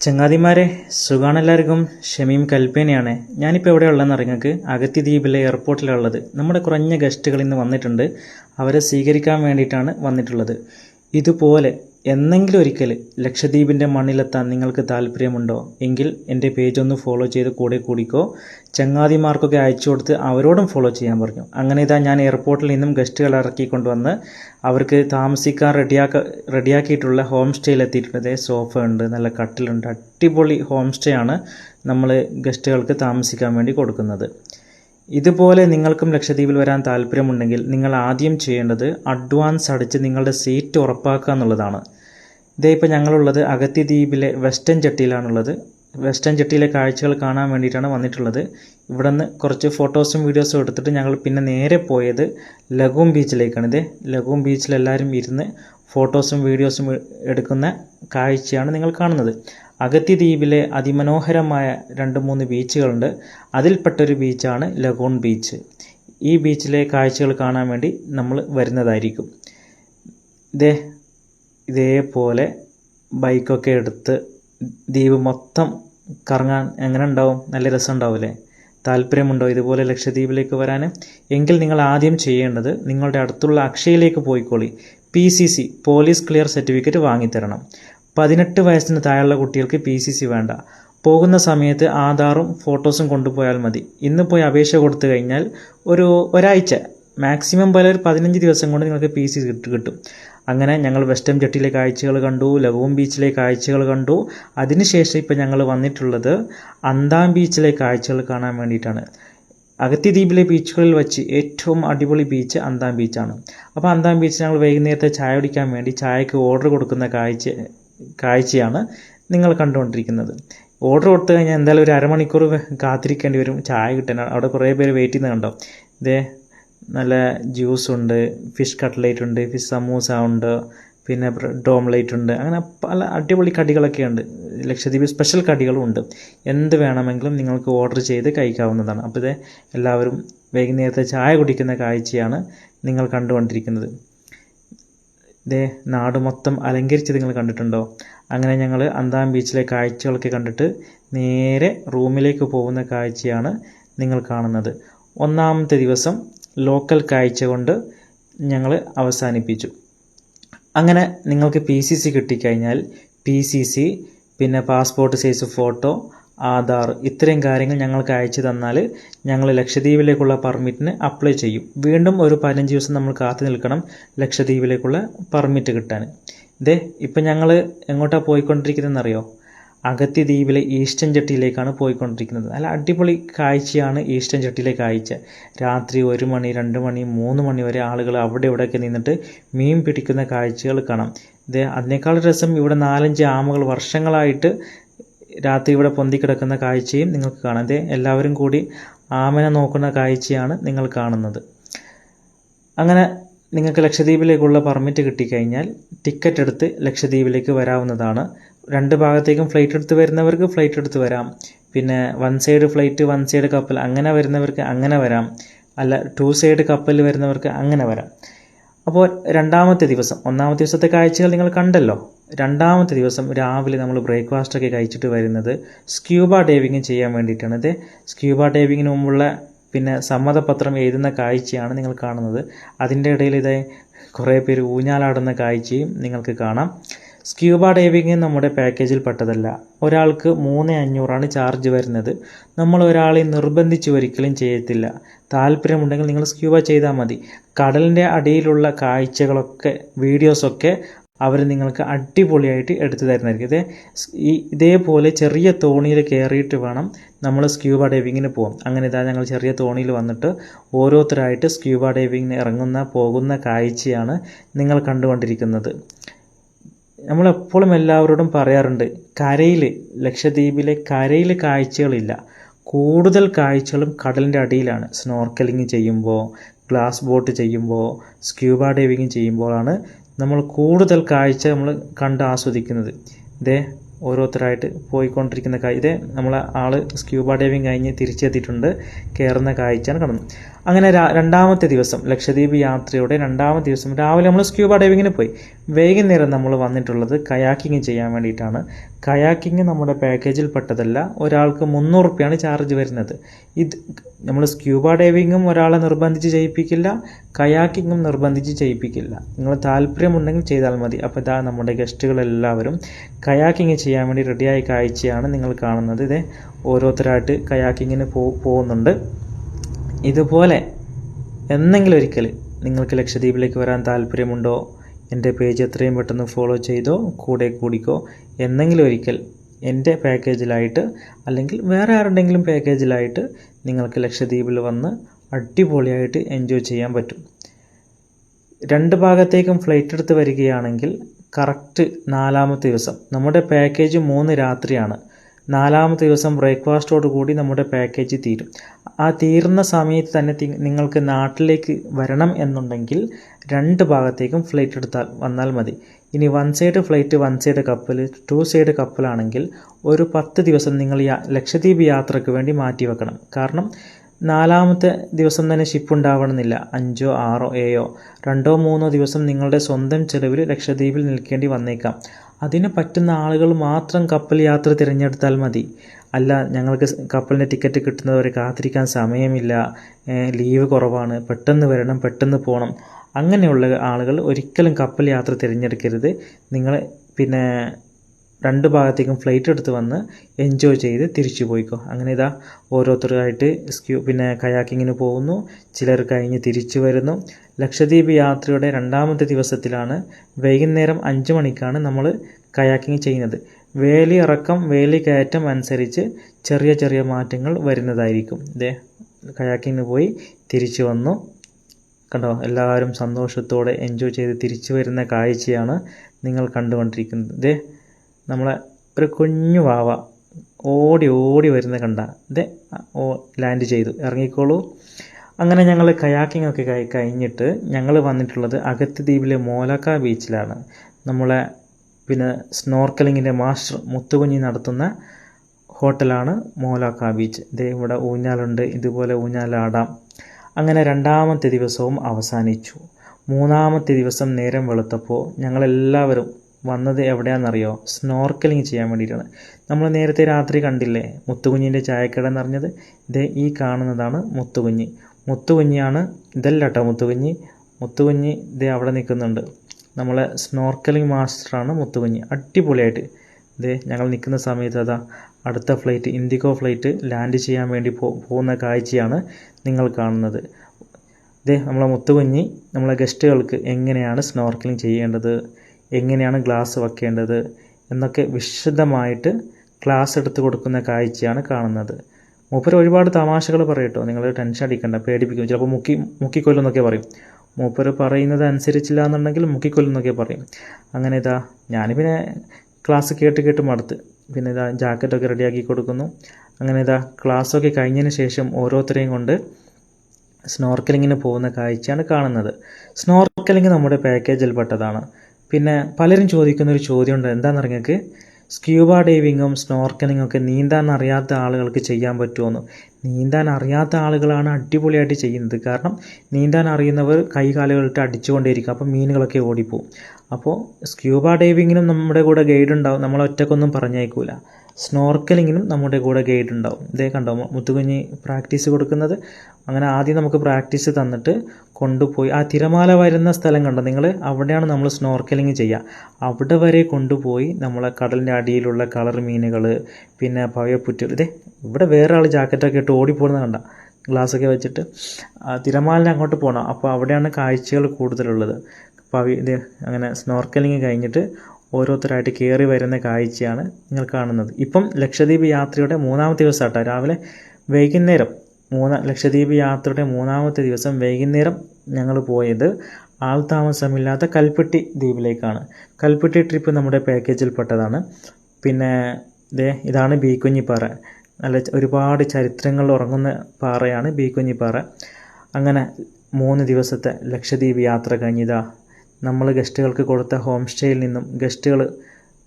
ചങ്ങാതിമാരെ സുഖാണ് എല്ലാവർക്കും ഷമീം കൽപ്പേനയാണ്. ഞാനിപ്പോൾ എവിടെ ഉള്ളതെന്ന് അറിയങ്ങൾക്ക് അഗത്തി ദ്വീപിലെ എയർപോർട്ടിലുള്ളത്. നമ്മുടെ കുറഞ്ഞ ഗസ്റ്റുകൾ ഇന്ന് വന്നിട്ടുണ്ട്. അവരെ സ്വീകരിക്കാൻ വേണ്ടിയിട്ടാണ് വന്നിട്ടുള്ളത്. ഇതുപോലെ എന്നെങ്കിലും ഒരിക്കൽ ലക്ഷദ്വീപിന്റെ മണ്ണിലെത്താൻ നിങ്ങൾക്ക് താല്പര്യമുണ്ടോ എങ്കിൽ എന്റെ പേജ് ഒന്ന് ഫോളോ ചെയ്ത് കൂടെ കൂടിക്കോ. ചങ്ങാതിമാർക്കൊക്കെ അയച്ചു കൊടുത്ത് അവരോടും ഫോളോ ചെയ്യാൻ പറഞ്ഞു. അങ്ങനെ ഇതാ ഞാൻ എയർപോർട്ടിൽ നിന്നും ഗസ്റ്റുകൾ ഇറക്കിക്കൊണ്ടുവന്ന് അവർക്ക് താമസിക്കാൻ റെഡിയാക്ക റെഡിയാക്കിയിട്ടുള്ള ഹോം സ്റ്റേയിൽ എത്തിയിട്ടുണ്ട് സോഫ ഉണ്ട് നല്ല കട്ടിലുണ്ട് അടിപൊളി ഹോം സ്റ്റേ ആണ് നമ്മൾ ഗസ്റ്റുകൾക്ക് താമസിക്കാൻ വേണ്ടി കൊടുക്കുന്നത്. ഇതുപോലെ നിങ്ങൾക്കും ലക്ഷദ്വീപിൽ വരാൻ താല്പര്യമുണ്ടെങ്കിൽ നിങ്ങൾ ആദ്യം ചെയ്യേണ്ടത് അഡ്വാൻസ് അടിച്ച് നിങ്ങളുടെ സീറ്റ് ഉറപ്പാക്കുക എന്നുള്ളതാണ്. ഇതേ ഇപ്പോൾ ഞങ്ങളുള്ളത് അഗത്തി ദ്വീപിലെ വെസ്റ്റേൺ ചട്ടിയിലാണുള്ളത് വെസ്റ്റേൺ ജെട്ടിയിലെ കാഴ്ചകൾ കാണാൻ വേണ്ടിയിട്ടാണ് വന്നിട്ടുള്ളത്. ഇവിടെ നിന്ന് കുറച്ച് ഫോട്ടോസും വീഡിയോസും എടുത്തിട്ട് ഞങ്ങൾ പിന്നെ നേരെ പോയത് ലഗൂം ബീച്ചിലേക്കാണ്. ഇതേ ലഗൂം ബീച്ചിൽ എല്ലാവരും ഇരുന്ന് ഫോട്ടോസും വീഡിയോസും എടുക്കുന്ന കാഴ്ചയാണ് നിങ്ങൾ കാണുന്നത്. അഗത്തി ദ്വീപിലെ അതിമനോഹരമായ രണ്ട് മൂന്ന് ബീച്ചുകളുണ്ട്. അതിൽപ്പെട്ടൊരു ബീച്ചാണ് ലഗൂൺ ബീച്ച്. ഈ ബീച്ചിലെ കാഴ്ചകൾ കാണാൻ വേണ്ടി നമ്മൾ വരുന്നതായിരിക്കും. ഇതേ ഇതേപോലെ ബൈക്കൊക്കെ എടുത്ത് ദ്വീപ് മൊത്തം കറങ്ങാൻ എങ്ങനെ ഉണ്ടാവും? നല്ല രസം ഉണ്ടാവില്ലേ താല്പര്യമുണ്ടോ ഇതുപോലെ ലക്ഷദ്വീപിലേക്ക് വരാൻ എങ്കിൽ നിങ്ങൾ ആദ്യം ചെയ്യേണ്ടത് നിങ്ങളുടെ അടുത്തുള്ള അക്ഷയയിലേക്ക് പോയിക്കോളി. P C C police clear certificate വാങ്ങിത്തരണം. പതിനെട്ട് വയസ്സിന് താഴെയുള്ള കുട്ടികൾക്ക് പി സി സി വേണ്ട. പോകുന്ന സമയത്ത് ആധാറും ഫോട്ടോസും കൊണ്ടുപോയാൽ മതി. ഇന്ന് പോയി അപേക്ഷ കൊടുത്തു കഴിഞ്ഞാൽ ഒരു ഒരാഴ്ച മാക്സിമം പോലെ ഒരു പതിനഞ്ച് ദിവസം കൊണ്ട് നിങ്ങൾക്ക് പി സി കിട്ടും. അങ്ങനെ ഞങ്ങൾ വെസ്റ്റേൺ ജെട്ടിയിലെ കാഴ്ചകൾ കണ്ടു ലവോം ബീച്ചിലെ കാഴ്ചകൾ കണ്ടു. അതിനുശേഷം ഇപ്പോൾ ഞങ്ങൾ വന്നിട്ടുള്ളത് അന്താം ബീച്ചിലെ കാഴ്ചകൾ കാണാൻ വേണ്ടിയിട്ടാണ്. അഗത്തി ദ്വീപിലെ ബീച്ചുകളിൽ വെച്ച് ഏറ്റവും അടിപൊളി ബീച്ച് അന്താം ബീച്ചാണ്. അപ്പോൾ അന്താം ബീച്ച് ഞങ്ങൾ വൈകുന്നേരത്തെ ചായ കുടിക്കാൻ വേണ്ടി ചായക്ക് ഓർഡർ കൊടുക്കുന്ന കാഴ്ച കാഴ്ചയാണ് നിങ്ങൾ കണ്ടുകൊണ്ടിരിക്കുന്നത്. ഓർഡർ കൊടുത്തു കഴിഞ്ഞാൽ എന്തായാലും ഒരു അരമണിക്കൂർ കാത്തിരിക്കേണ്ടി വരും. ചായ കിട്ടാൻ. അവിടെ കുറേ പേര് വെയിറ്റ് ചെയ്യുന്നത് കണ്ടോ? ഇതേ നല്ല ജ്യൂസ് ഉണ്ട് ഫിഷ് കട്ട്ലേറ്റ് ഉണ്ട് ഫിഷ് സമൂസ ഉണ്ട് പിന്നെ ബ്രെഡ് ഓംലേറ്റ് ഉണ്ട്. അങ്ങനെ പല അടിപൊളി കടികളൊക്കെ ഉണ്ട്. ലക്ഷദ്വീപ് സ്പെഷ്യൽ കടികളും ഉണ്ട്. എന്ത് വേണമെങ്കിലും നിങ്ങൾക്ക് ഓർഡർ ചെയ്ത് കഴിക്കാവുന്നതാണ്. അപ്പോൾ ഇത് എല്ലാവരും വൈകുന്നേരത്തെ ചായ കുടിക്കുന്ന കാഴ്ചയാണ് നിങ്ങൾ കണ്ടുകൊണ്ടിരിക്കുന്നത്. ഇതേ നാട് മൊത്തം അലങ്കരിച്ച് നിങ്ങൾ കണ്ടിട്ടുണ്ടോ? അങ്ങനെ ഞങ്ങൾ അന്താം ബീച്ചിലെ കാഴ്ചകളൊക്കെ കണ്ടിട്ട് നേരെ റൂമിലേക്ക് പോകുന്ന കാഴ്ചയാണ് നിങ്ങൾ കാണുന്നത്. ഒന്നാമത്തെ ദിവസം ലോക്കൽ കാഴ്ച കൊണ്ട് ഞങ്ങൾ അവസാനിപ്പിച്ചു. അങ്ങനെ നിങ്ങൾക്ക് പി സി സി കിട്ടിക്കഴിഞ്ഞാൽ പി സി സി പിന്നെ പാസ്പോർട്ട് സൈസ് ഫോട്ടോ ആധാർ ഇത്രയും കാര്യങ്ങൾ ഞങ്ങൾക്ക് അയച്ചു തന്നാൽ ഞങ്ങൾ ലക്ഷദ്വീപിലേക്കുള്ള പെർമിറ്റിന് അപ്ലൈ ചെയ്യും. വീണ്ടും ഒരു പതിനഞ്ച് ദിവസം നമ്മൾ കാത്തു നിൽക്കണം ലക്ഷദ്വീപിലേക്കുള്ള പെർമിറ്റ് കിട്ടാൻ. ഇതേ ഇപ്പം ഞങ്ങൾ എങ്ങോട്ടാണ് പോയിക്കൊണ്ടിരിക്കുന്നതെന്നറിയോ? അഗത്തി ദ്വീപിലെ ഈസ്റ്റൻ ജട്ടിയിലേക്കാണ് പോയിക്കൊണ്ടിരിക്കുന്നത്. നല്ല അടിപൊളി കാഴ്ചയാണ് ഈസ്റ്റൻ ജട്ടിയിലെ കാഴ്ച. രാത്രി ഒരു മണി രണ്ട് മണി മൂന്ന് മണി വരെ ആളുകൾ അവിടെ ഇവിടെയൊക്കെ നിന്നിട്ട് മീൻ പിടിക്കുന്ന കാഴ്ചകൾ കാണാം. ഇത് അതിനേക്കാൾ രസം ഇവിടെ നാലഞ്ച് ആമകൾ വർഷങ്ങളായിട്ട് രാത്രി ഇവിടെ പൊന്തിക്കിടക്കുന്ന കാഴ്ചയും നിങ്ങൾക്ക് കാണാം. ഇത് എല്ലാവരും കൂടി ആമനെ നോക്കുന്ന കാഴ്ചയാണ് നിങ്ങൾ കാണുന്നത്. അങ്ങനെ നിങ്ങൾക്ക് ലക്ഷദ്വീപിലേക്കുള്ള പെർമിറ്റ് കിട്ടിക്കഴിഞ്ഞാൽ ടിക്കറ്റ് എടുത്ത് ലക്ഷദ്വീപിലേക്ക് വരാവുന്നതാണ് രണ്ട് ഭാഗത്തേക്കും ഫ്ലൈറ്റ് എടുത്ത് വരുന്നവർക്ക് ഫ്ലൈറ്റ് എടുത്ത് വരാം. പിന്നെ one side flight one side കപ്പൽ അങ്ങനെ വരുന്നവർക്ക് അങ്ങനെ വരാം. അല്ല ടു സൈഡ് കപ്പൽ വരുന്നവർക്ക് അങ്ങനെ വരാം. അപ്പോൾ രണ്ടാമത്തെ ദിവസം ഒന്നാമത്തെ ദിവസത്തെ കാഴ്ചകൾ നിങ്ങൾ കണ്ടല്ലോ. രണ്ടാമത്തെ ദിവസം രാവിലെ നമ്മൾ ബ്രേക്ക്ഫാസ്റ്റൊക്കെ കഴിച്ചിട്ട് വരുന്നത് സ്ക്യൂബ ഡൈവിങ് ചെയ്യാൻ വേണ്ടിയിട്ടാണ്. ഇത് സ്ക്യൂബ ഡൈവിങ്ങിന് മുമ്പുള്ള പിന്നെ സമ്മതപത്രം എഴുതുന്ന കാഴ്ചയാണ് നിങ്ങൾ കാണുന്നത്. അതിന്റെ ഇടയിൽ ഇതേ കുറേ പേര് ഊഞ്ഞാലാടുന്ന കാഴ്ചയും നിങ്ങൾക്ക് കാണാം. സ്ക്യൂബ ഡൈവിങ് നമ്മുടെ പാക്കേജിൽ പെട്ടതല്ല. ഒരാൾക്ക് മൂന്ന് അഞ്ഞൂറാണ് ചാർജ് വരുന്നത്. നമ്മൾ ഒരാളെ നിർബന്ധിച്ച് ഒരിക്കലും ചെയ്യത്തില്ല. താല്പര്യമുണ്ടെങ്കിൽ നിങ്ങൾ സ്ക്യൂബ ചെയ്താൽ മതി. കടലിന്റെ അടിയിലുള്ള കാഴ്ചകളൊക്കെ വീഡിയോസൊക്കെ അവർ നിങ്ങൾക്ക് അടിപൊളിയായിട്ട് എടുത്തു തരുന്നതായിരിക്കും. ഇതേ ഈ ഇതേപോലെ ചെറിയ തോണിയിൽ കയറിയിട്ട് വേണം നമ്മൾ സ്ക്യൂബ ഡൈവിങ്ങിന് പോകും അങ്ങനെ ഇതാ ഞങ്ങൾ ചെറിയ തോണിയിൽ വന്നിട്ട് ഓരോരുത്തരായിട്ട് സ്ക്യൂബ ഡൈവിങ്ങിന് ഇറങ്ങുന്ന പോകുന്ന കാഴ്ചയാണ് നിങ്ങൾ കണ്ടുകൊണ്ടിരിക്കുന്നത്. നമ്മളെപ്പോഴും എല്ലാവരോടും പറയാറുണ്ട് കരയിൽ ലക്ഷദ്വീപിലെ കരയിൽ കാഴ്ചകളില്ല. കൂടുതൽ കാഴ്ചകളും കടലിന്റെ അടിയിലാണ്. സ്നോർക്കലിങ് ചെയ്യുമ്പോൾ ഗ്ലാസ് ബോട്ട് ചെയ്യുമ്പോൾ സ്ക്യൂബ ഡൈവിങ് ചെയ്യുമ്പോഴാണ് നമ്മൾ കൂടുതൽ കാഴ്ച നമ്മൾ കണ്ട് ആസ്വദിക്കുന്നത്. ഇതേ ഓരോരുത്തരായിട്ട് പോയിക്കൊണ്ടിരിക്കുന്ന കാഴ്ച ഇതേ നമ്മളെ ആൾ സ്ക്യൂബ ഡൈവിങ് കഴിഞ്ഞ് തിരിച്ചെത്തിയിട്ടുണ്ട്. കയറുന്ന കാഴ്ചയാണ് കാണുന്നത് അങ്ങനെ രണ്ടാമത്തെ ദിവസം ലക്ഷദ്വീപ് യാത്രയുടെ രണ്ടാമത്തെ ദിവസം രാവിലെ നമ്മൾ സ്ക്യൂബ ഡൈവിങ്ങിന് പോയി. വൈകുന്നേരം നമ്മൾ വന്നിട്ടുള്ളത് കയാക്കിങ് ചെയ്യാൻ വേണ്ടിയിട്ടാണ്. കയാക്കിങ് നമ്മുടെ പാക്കേജിൽ പെട്ടതല്ല ഒരാൾക്ക് മുന്നൂറ് റുപ്യാണ് ചാർജ് വരുന്നത്. ഇത് നമ്മൾ സ്ക്യൂബ ഡൈവിങ്ങും ഒരാളെ നിർബന്ധിച്ച് ചെയ്യിപ്പിക്കില്ല കയാക്കിങ്ങും നിർബന്ധിച്ച് ചെയ്യിപ്പിക്കില്ല. നിങ്ങൾ താല്പര്യമുണ്ടെങ്കിൽ ചെയ്താൽ മതി. അപ്പോൾ ഇതാ നമ്മുടെ ഗസ്റ്റുകളെല്ലാവരും കയാക്കിങ് ചെയ്യാൻ വേണ്ടി റെഡിയായ കാഴ്ചയാണ് നിങ്ങൾ കാണുന്നത്. ഇതേ ഓരോരുത്തരായിട്ട് കയാക്കിങ്ങിന് പോകുന്നുണ്ട്. ഇതുപോലെ എന്നെങ്കിലും ഒരിക്കൽ നിങ്ങൾക്ക് ലക്ഷദ്വീപിലേക്ക് വരാൻ താല്പര്യമുണ്ടോ എന്റെ പേജ് എത്രയും പെട്ടെന്ന് ഫോളോ ചെയ്തോ? കൂടെ കൂടിക്കോ? എന്നെങ്കിലും ഒരിക്കൽ എന്റെ പാക്കേജിലായിട്ട് അല്ലെങ്കിൽ വേറെ ആരുടെങ്കിലും പാക്കേജിലായിട്ട് നിങ്ങൾക്ക് ലക്ഷദ്വീപിൽ വന്ന് അടിപൊളിയായിട്ട് എൻജോയ് ചെയ്യാൻ പറ്റും. രണ്ട് ഭാഗത്തേക്കും ഫ്ലൈറ്റ് എടുത്ത് വരികയാണെങ്കിൽ കറക്റ്റ് നാലാമത്തെ ദിവസം. നമ്മുടെ പാക്കേജ് മൂന്ന് രാത്രിയാണ്. നാലാമത്തെ ദിവസം ബ്രേക്ക്ഫാസ്റ്റോട് കൂടി നമ്മുടെ പാക്കേജ് തീരും. ആ തീർന്ന സമയത്ത് തന്നെ നിങ്ങൾക്ക് നാട്ടിലേക്ക് വരണം എന്നുണ്ടെങ്കിൽ രണ്ട് ഭാഗത്തേക്കും ഫ്ലൈറ്റ് എടുത്താൽ വന്നാൽ മതി. ഇനി one side flight one side കപ്പൽ ടു സൈഡ് കപ്പലാണെങ്കിൽ ഒരു പത്ത് ദിവസം നിങ്ങൾ ലക്ഷദ്വീപ് യാത്രയ്ക്ക് വേണ്ടി മാറ്റി വെക്കണം. കാരണം നാലാമത്തെ ദിവസം തന്നെ ഷിപ്പ് ഉണ്ടാവണമെന്നില്ല. അഞ്ചോ ആറോ ഏഴോ രണ്ടോ മൂന്നോ ദിവസം നിങ്ങളുടെ സ്വന്തം ചെലവിൽ ലക്ഷദ്വീപിൽ നിൽക്കേണ്ടി വന്നേക്കാം. അതിന് പറ്റുന്ന ആളുകൾ മാത്രം കപ്പൽ യാത്ര തിരഞ്ഞെടുത്താൽ മതി. അല്ല ഞങ്ങൾക്ക് കപ്പലിന്റെ ടിക്കറ്റ് കിട്ടുന്നവരെ കാത്തിരിക്കാൻ സമയമില്ല. ലീവ് കുറവാണ്. പെട്ടെന്ന് വരണം പെട്ടെന്ന് പോകണം അങ്ങനെയുള്ള ആളുകൾ ഒരിക്കലും കപ്പൽ യാത്ര തിരഞ്ഞെടുക്കരുത്. നിങ്ങൾ പിന്നെ രണ്ട് ഭാഗത്തേക്കും ഫ്ലൈറ്റ് എടുത്ത് വന്ന് എൻജോയ് ചെയ്ത് തിരിച്ചു പോയിക്കോ. അങ്ങനെ ഇതാ ഓരോരുത്തരായിട്ട് സ്ക്യൂ പിന്നെ കയാക്കിങ്ങിന് പോകുന്നു. ചിലർ കഴിഞ്ഞ് തിരിച്ചു വരുന്നു. ലക്ഷദ്വീപ് യാത്രയുടെ രണ്ടാമത്തെ ദിവസത്തിലാണ് വൈകുന്നേരം അഞ്ച് മണിക്കാണ് നമ്മൾ കയാക്കിങ് ചെയ്യുന്നത്. വേലി ഇറക്കം വേലി കയറ്റം അനുസരിച്ച് ചെറിയ ചെറിയ മാറ്റങ്ങൾ വരുന്നതായിരിക്കും. ഇതേ കയാക്കിങ്ങിന് പോയി തിരിച്ചു വന്നു. കണ്ടോ എല്ലാവരും സന്തോഷത്തോടെ എൻജോയ് ചെയ്ത് തിരിച്ചു വരുന്ന കാഴ്ചയാണ് നിങ്ങൾ കണ്ടുകൊണ്ടിരിക്കുന്നത്. ഇതേ നമ്മളെ ഒരു കുഞ്ഞു വാവ ഓടി ഓടി വരുന്ന കണ്ട. ഇതേ ഓ ലാൻഡ് ചെയ്തു. ഇറങ്ങിക്കോളൂ. അങ്ങനെ ഞങ്ങൾ കയാക്കിംഗ് ഒക്കെ കഴി കഴിഞ്ഞിട്ട് ഞങ്ങൾ വന്നിട്ടുള്ളത് അകത്ത് ദ്വീപിലെ മോലക്ക ബീച്ചിലാണ് നമ്മളെ പിന്നെ സ്നോർക്കലിങ്ങിന്റെ മാസ്റ്റർ മുത്തുകുഞ്ഞി നടത്തുന്ന ഹോട്ടലാണ് മോലാക്ക ബീച്ച്. ഇതേ ഇവിടെ ഊഞ്ഞാലുണ്ട് ഇതുപോലെ ഊഞ്ഞാലാടാം. അങ്ങനെ രണ്ടാമത്തെ ദിവസവും അവസാനിച്ചു. മൂന്നാമത്തെ ദിവസം നേരം വെളുത്തപ്പോൾ ഞങ്ങളെല്ലാവരും വന്നത് എവിടെയാണെന്നറിയോ? സ്നോർക്കലിംഗ് ചെയ്യാൻ വേണ്ടിയിട്ടാണ്. നമ്മൾ നേരത്തെ രാത്രി കണ്ടില്ലേ? മുത്തുകുഞ്ഞിന്റെ ചായക്കട എന്ന് പറഞ്ഞത് ഇതേ ഈ കാണുന്നതാണ് മുത്തുകുഞ്ഞി. മുത്തുകുഞ്ഞിയാണ് ഇതല്ല കേട്ടോ മുത്തുകുഞ്ഞി. മുത്തുകുഞ്ഞി ഇതേ അവിടെ നിൽക്കുന്നുണ്ട്. നമ്മളെ സ്നോർക്കലിംഗ് മാസ്റ്ററാണ് മുത്തുകുഞ്ഞ്. അടിപൊളിയായിട്ട്. ഇതേ ഞങ്ങൾ നിൽക്കുന്ന സമയത്ത് അതാ അടുത്ത ഫ്ലൈറ്റ് ഇൻഡിഗോ ഫ്ലൈറ്റ് ലാൻഡ് ചെയ്യാൻ വേണ്ടി പോകുന്ന കാഴ്ചയാണ് നിങ്ങൾ കാണുന്നത്. ഇതേ നമ്മളെ മുത്തുകുഞ്ഞി നമ്മളെ ഗസ്റ്റുകൾക്ക് എങ്ങനെയാണ് സ്നോർക്കലിംഗ് ചെയ്യേണ്ടത് എങ്ങനെയാണ് ഗ്ലാസ് വെക്കേണ്ടത് എന്നൊക്കെ വിശദമായിട്ട് ക്ലാസ് എടുത്ത് കൊടുക്കുന്ന കാഴ്ചയാണ് കാണുന്നത്. മൂപ്പർ ഒരുപാട് തമാശകൾ പറയട്ടോ നിങ്ങൾ ടെൻഷൻ അടിക്കണ്ട പേടിപ്പിക്കും. ചിലപ്പോൾ മുക്കി മുക്കിക്കൊല്ലുന്നൊക്കെ പറയും. മൂപ്പർ പറയുന്നത് അനുസരിച്ചില്ല എന്നുണ്ടെങ്കിൽ മുക്കിക്കൊല്ലുന്നൊക്കെ പറയും. അങ്ങനെ ഇതാ ഞാൻ പിന്നെ ക്ലാസ് കേട്ട് കേട്ട് മടുത്ത്. പിന്നെ ഇതാ ജാക്കറ്റൊക്കെ റെഡിയാക്കി കൊടുക്കുന്നു. അങ്ങനെ ഇതാ ക്ലാസ്സൊക്കെ കഴിഞ്ഞതിന് ശേഷം ഓരോരുത്തരെയും കൊണ്ട് സ്നോർക്കലിങ്ങിന് പോകുന്ന കാഴ്ചയാണ് കാണുന്നത്. സ്നോർക്കലിങ് നമ്മുടെ പാക്കേജിൽപ്പെട്ടതാണ് പിന്നെ പലരും ചോദിക്കുന്ന ഒരു ചോദ്യമുണ്ട് എന്താണെന്ന് നിങ്ങൾക്ക് സ്ക്യൂബ ഡൈവിങ്ങും സ്നോർക്കലിങ്ങും ഒക്കെ നീന്താൻ അറിയാത്ത ആളുകൾക്ക് ചെയ്യാൻ പറ്റുമെന്ന്. നീന്താൻ അറിയാത്ത ആളുകളാണ് അടിപൊളിയായിട്ട് ചെയ്യുന്നത്. കാരണം നീന്താൻ അറിയുന്നവർ കൈകാലുകളിട്ട് അടിച്ചുകൊണ്ടേയിരിക്കും. അപ്പോൾ മീനുകളൊക്കെ ഓടിപ്പോവും. അപ്പോൾ സ്ക്യൂബ ഡൈവിങ്ങിനും നമ്മുടെ കൂടെ ഗൈഡ് ഉണ്ടാവും നമ്മൾ ഒറ്റക്കൊന്നും പറഞ്ഞേക്കൂല സ്നോർക്കലിങ്ങിനും നമ്മുടെ കൂടെ ഗൈഡ് ഉണ്ടാവും ഇതേ കണ്ടോ മുത്തുകുഞ്ഞി പ്രാക്ടീസ് കൊടുക്കുന്നത്. അങ്ങനെ ആദ്യം നമുക്ക് പ്രാക്ടീസ് തന്നിട്ട് കൊണ്ടുപോയി. ആ തിരമാല വരുന്ന സ്ഥലം കണ്ടോ? നിങ്ങൾ അവിടെയാണ് നമ്മൾ സ്നോർക്കലിങ് ചെയ്യുക. അവിടെ വരെ കൊണ്ടുപോയി നമ്മളെ കടലിന്റെ അടിയിലുള്ള കളർ മീനുകൾ പിന്നെ പവയപ്പുറ്റുകൾ ഇതേ ഇവിടെ വേറെ ആൾ ജാക്കറ്റൊക്കെ ഇട്ട് ഓടിപ്പോകുന്നത് കണ്ട? ഗ്ലാസ്സൊക്കെ വെച്ചിട്ട്. തിരമാലിന് അങ്ങോട്ട് പോകണം അപ്പോൾ അവിടെയാണ് കാഴ്ചകൾ കൂടുതലുള്ളത്. പവി ഇത് അങ്ങനെ സ്നോർക്കലിങ് കഴിഞ്ഞിട്ട് ഓരോരുത്തരായിട്ട് കയറി വരുന്ന കാഴ്ചയാണ് നിങ്ങൾ കാണുന്നത്. ഇപ്പം ലക്ഷദ്വീപ് യാത്രയുടെ മൂന്നാമത്തെ ദിവസമാട്ടോ. രാവിലെ വൈകുന്നേരം മൂന്ന ലക്ഷദ്വീപ് യാത്രയുടെ മൂന്നാമത്തെ ദിവസം വൈകുന്നേരം ഞങ്ങൾ പോയത് ആൾതാമസമില്ലാത്ത കൽപ്പെട്ടി ദ്വീപിലേക്കാണ്. കൽപ്പെട്ടി ട്രിപ്പ് നമ്മുടെ പാക്കേജിൽപ്പെട്ടതാണ്. പിന്നെ ഇതേ ഇതാണ് ബീക്കുഞ്ഞിപ്പാറ. നല്ല ഒരുപാട് ചരിത്രങ്ങൾ ഉറങ്ങുന്ന പാറയാണ് ബീക്കുഞ്ഞിപ്പാറ. അങ്ങനെ മൂന്ന് ദിവസത്തെ ലക്ഷദ്വീപ് യാത്ര കഴിഞ്ഞിതാ നമ്മൾ ഗസ്റ്റുകൾക്ക് കൊടുത്ത ഹോം സ്റ്റേയിൽ നിന്നും ഗസ്റ്റുകൾ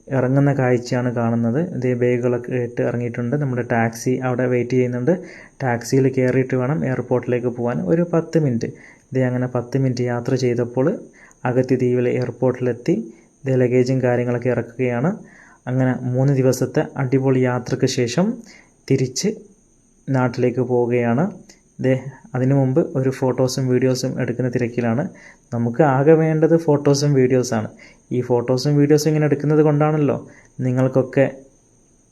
ഇറങ്ങുന്ന കാഴ്ചയാണ് കാണുന്നത്. ഇതേ ബാഗുകളൊക്കെ ഇട്ട് ഇറങ്ങിയിട്ടുണ്ട്. നമ്മുടെ ടാക്സി അവിടെ വെയിറ്റ് ചെയ്യുന്നുണ്ട്. ടാക്സിയിൽ കയറിയിട്ട് വേണം എയർപോർട്ടിലേക്ക് പോകാൻ. ഒരു പത്ത് മിനിറ്റ്. ഇതേ അങ്ങനെ പത്ത് മിനിറ്റ് യാത്ര ചെയ്തപ്പോൾ അഗത്തി ദ്വീപിലെ എയർപോർട്ടിലെത്തി. ഇതേ ലഗേജും കാര്യങ്ങളൊക്കെ ഇറക്കുകയാണ്. അങ്ങനെ മൂന്ന് ദിവസത്തെ അടിപൊളി യാത്രയ്ക്ക് ശേഷം തിരിച്ച് നാട്ടിലേക്ക് പോവുകയാണ്. ദേ അതിനു മുമ്പ് ഒരു ഫോട്ടോസും വീഡിയോസും എടുക്കുന്ന തിരക്കിലാണ്. നമുക്ക് ആകെ വേണ്ടത് ഫോട്ടോസും വീഡിയോസാണ്. ഈ ഫോട്ടോസും വീഡിയോസും ഇങ്ങനെ എടുക്കുന്നത് കൊണ്ടാണല്ലോ നിങ്ങൾക്കൊക്കെ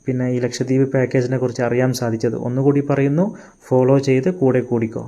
പിന്നെ ഈ ലക്ഷദ്വീപ് പാക്കേജിനെ കുറിച്ച് അറിയാൻ സാധിച്ചത്. ഒന്നുകൂടി പറയുന്നു ഫോളോ ചെയ്ത് കൂടെ കൂടിക്കോ.